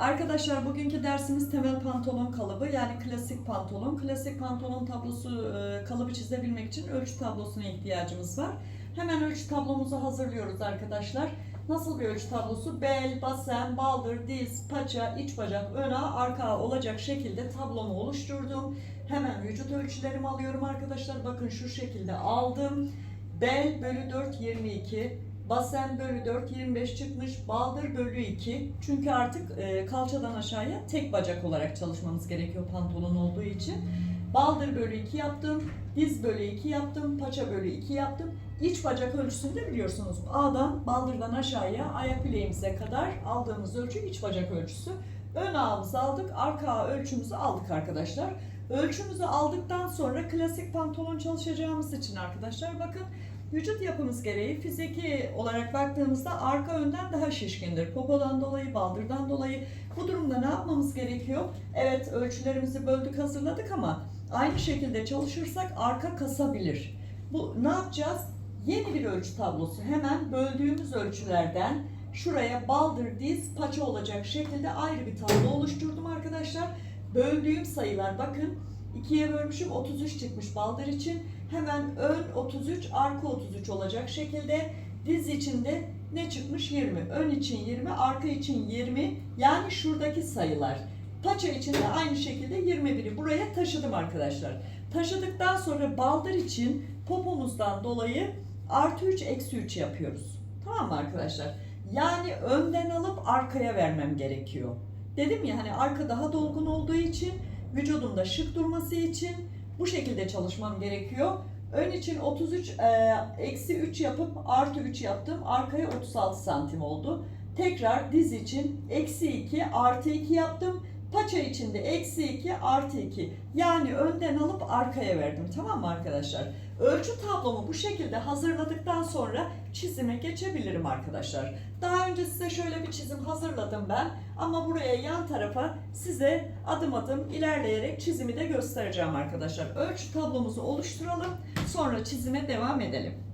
Arkadaşlar bugünkü dersimiz temel pantolon kalıbı yani klasik pantolon. Klasik pantolon tablosu e, kalıbı çizebilmek için ölçü tablosuna ihtiyacımız var. Hemen ölçü tablomuzu hazırlıyoruz arkadaşlar. Nasıl bir ölçü tablosu? Bel, basen, baldır, diz, paça, iç bacak, ön ağ, arka ağ olacak şekilde tablomu oluşturdum. Hemen vücut ölçülerimi alıyorum arkadaşlar. Bakın şu şekilde aldım. Bel bölü 4 22. Basen bölü 4 25 çıkmış. Baldır bölü 2. Çünkü artık e, kalçadan aşağıya tek bacak olarak çalışmamız gerekiyor pantolon olduğu için. Baldır bölü 2 yaptım. Diz bölü 2 yaptım. Paça bölü 2 yaptım. İç bacak ölçüsünü de biliyorsunuz. A'dan baldırdan aşağıya ayak bileğimize kadar aldığımız ölçü iç bacak ölçüsü. Ön ağımızı aldık. Arka ağ ölçümüzü aldık arkadaşlar. Ölçümüzü aldıktan sonra klasik pantolon çalışacağımız için arkadaşlar bakın vücut yapımız gereği fiziki olarak baktığımızda arka önden daha şişkindir. Popodan dolayı, baldırdan dolayı. Bu durumda ne yapmamız gerekiyor? Evet ölçülerimizi böldük hazırladık ama aynı şekilde çalışırsak arka kasabilir. Bu ne yapacağız? Yeni bir ölçü tablosu. Hemen böldüğümüz ölçülerden şuraya baldır, diz, paça olacak şekilde ayrı bir tablo oluşturdum arkadaşlar. Böldüğüm sayılar bakın ikiye bölmüşüm 33 çıkmış baldır için. Hemen ön 33, arka 33 olacak şekilde diz içinde ne çıkmış 20. Ön için 20, arka için 20. Yani şuradaki sayılar. Paça için de aynı şekilde 21'i buraya taşıdım arkadaşlar. Taşıdıktan sonra baldır için popomuzdan dolayı artı 3 eksi 3 yapıyoruz. Tamam mı arkadaşlar? Yani önden alıp arkaya vermem gerekiyor. Dedim ya hani arka daha dolgun olduğu için vücudumda şık durması için bu şekilde çalışmam gerekiyor. Ön için 33 e, eksi 3 yapıp artı 3 yaptım. Arkaya 36 santim oldu. Tekrar diz için eksi 2 artı 2 yaptım. Paça için de eksi 2 artı 2. Yani önden alıp arkaya verdim. Tamam mı arkadaşlar? Ölçü tablomu bu şekilde hazırladıktan sonra çizime geçebilirim arkadaşlar. Daha önce size şöyle bir çizim hazırladım ben. Ama buraya yan tarafa size adım adım ilerleyerek çizimi de göstereceğim arkadaşlar. Ölçü tablomuzu oluşturalım. Sonra çizime devam edelim.